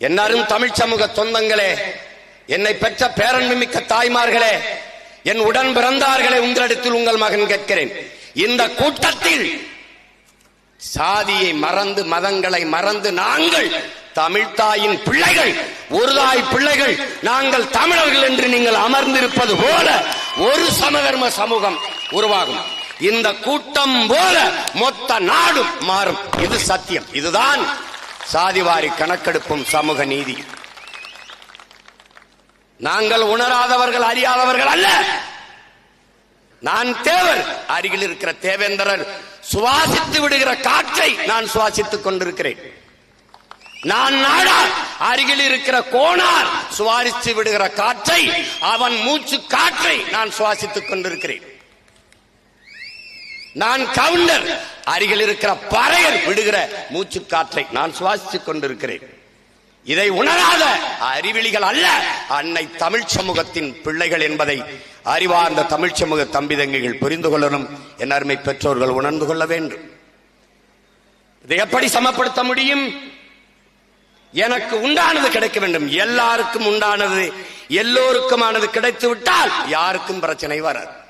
என்னாரும் தமிழ் சமூக சொந்தங்களே என்னை பெற்ற பேரன்புமிக்க தாய்மார்களே என் உடன் பிறந்தார்களே உங்களிடத்தில் உங்கள் மகன் கேட்கிறேன். இந்த கூட்டத்தில் சாதியை மறந்து மதங்களை மறந்து நாங்கள் தமிழ்தாயின் பிள்ளைகள் ஒரு தாய் பிள்ளைகள் நாங்கள் தமிழர்கள் என்று நீங்கள் அமர்ந்திருப்பது போல ஒரு சமதர்ம சமூகம் உருவாகும். இந்த கூட்டம் போல மொத்த நாடும் மாறும். இது சத்தியம். இதுதான் சாதிவாரி கணக்கெடுப்பும் சமூக நீதி. நாங்கள் உணராதவர்கள் அறியாதவர்கள் அல்ல. நான் தேவர் அருகில் இருக்கிற தேவேந்திரர் சுவாசித்து விடுகிற காற்றை நான் சுவாசித்துக் கொண்டிருக்கிறேன். நான் நாடார். அருகில் இருக்கிற கோணார் சுவாசித்து விடுகிற காற்றை அவன் மூச்சு காற்றை நான் சுவாசித்துக் கொண்டிருக்கிறேன். நான் கவுண்டர். அருகில் இருக்கிற பறையர் விடுகிற மூச்சு காற்றை நான் சுவாசித்துக் கொண்டிருக்கிறேன். இதை உணராத அறிவிலிகள் அல்ல அன்னை தமிழ் சமூகத்தின் பிள்ளைகள் என்பதை அறிவார்ந்த தமிழ் சமூக தம்பிதங்கைகள் புரிந்து கொள்ளணும். என் அருமை பெற்றோர்கள் உணர்ந்து கொள்ள வேண்டும். இதை எப்படி சமப்படுத்த முடியும்? எனக்கு உண்டானது கிடைக்க வேண்டும். எல்லாருக்கும் உண்டானது எல்லோருக்குமானது கிடைத்து விட்டால் யாருக்கும் பிரச்சனை வராது.